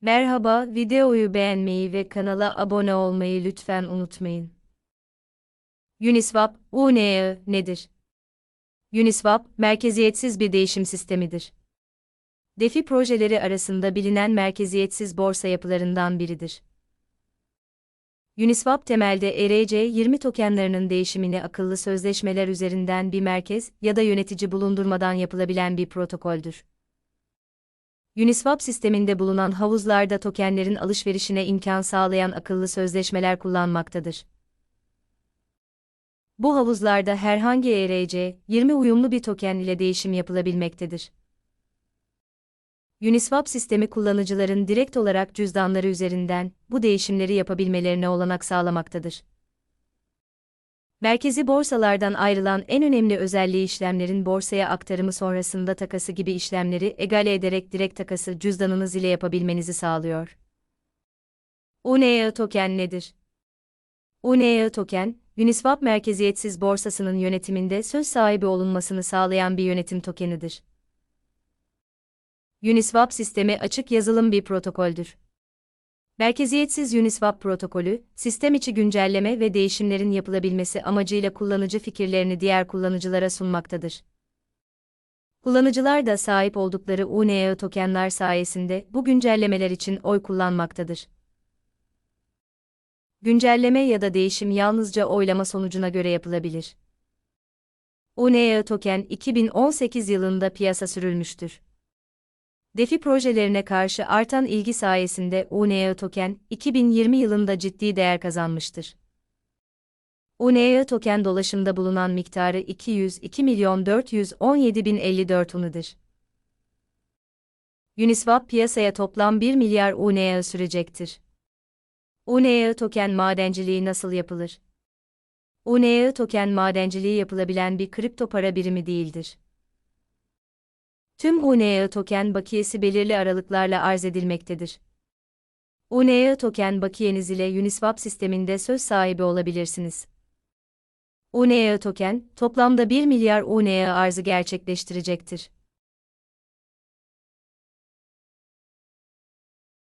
Merhaba, videoyu beğenmeyi ve kanala abone olmayı lütfen unutmayın. Uniswap, UNE nedir? Uniswap, merkeziyetsiz bir değişim sistemidir. DeFi projeleri arasında bilinen merkeziyetsiz borsa yapılarından biridir. Uniswap temelde ERC20 tokenlarının değişimini akıllı sözleşmeler üzerinden bir merkez ya da yönetici bulundurmadan yapılabilen bir protokoldür. Uniswap sisteminde bulunan havuzlarda tokenlerin alışverişine imkan sağlayan akıllı sözleşmeler kullanmaktadır. Bu havuzlarda herhangi ERC20 uyumlu bir token ile değişim yapılabilmektedir. Uniswap sistemi kullanıcıların direkt olarak cüzdanları üzerinden bu değişimleri yapabilmelerine olanak sağlamaktadır. Merkezi borsalardan ayrılan en önemli özelliği işlemlerin borsaya aktarımı sonrasında takası gibi işlemleri egale ederek direkt takası cüzdanınız ile yapabilmenizi sağlıyor. UNE token nedir? UNE token, Uniswap merkeziyetsiz borsasının yönetiminde söz sahibi olunmasını sağlayan bir yönetim tokenidir. Uniswap sistemi açık yazılım bir protokoldür. Merkeziyetsiz Uniswap protokolü, sistem içi güncelleme ve değişimlerin yapılabilmesi amacıyla kullanıcı fikirlerini diğer kullanıcılara sunmaktadır. Kullanıcılar da sahip oldukları UNE tokenler sayesinde bu güncellemeler için oy kullanmaktadır. Güncelleme ya da değişim yalnızca oylama sonucuna göre yapılabilir. UNE token 2018 yılında piyasa sürülmüştür. DeFi projelerine karşı artan ilgi sayesinde UNE token 2020 yılında ciddi değer kazanmıştır. UNE token dolaşımda bulunan miktarı 202 milyon 417 bin 54 unudur. Uniswap piyasaya toplam 1 milyar UNE sürecektir. UNE token madenciliği nasıl yapılır? UNE token madenciliği yapılabilen bir kripto para birimi değildir. Tüm UNE token bakiyesi belirli aralıklarla arz edilmektedir. UNE token bakiyeniz ile Uniswap sisteminde söz sahibi olabilirsiniz. UNE token, toplamda 1 milyar UNE arzı gerçekleştirecektir.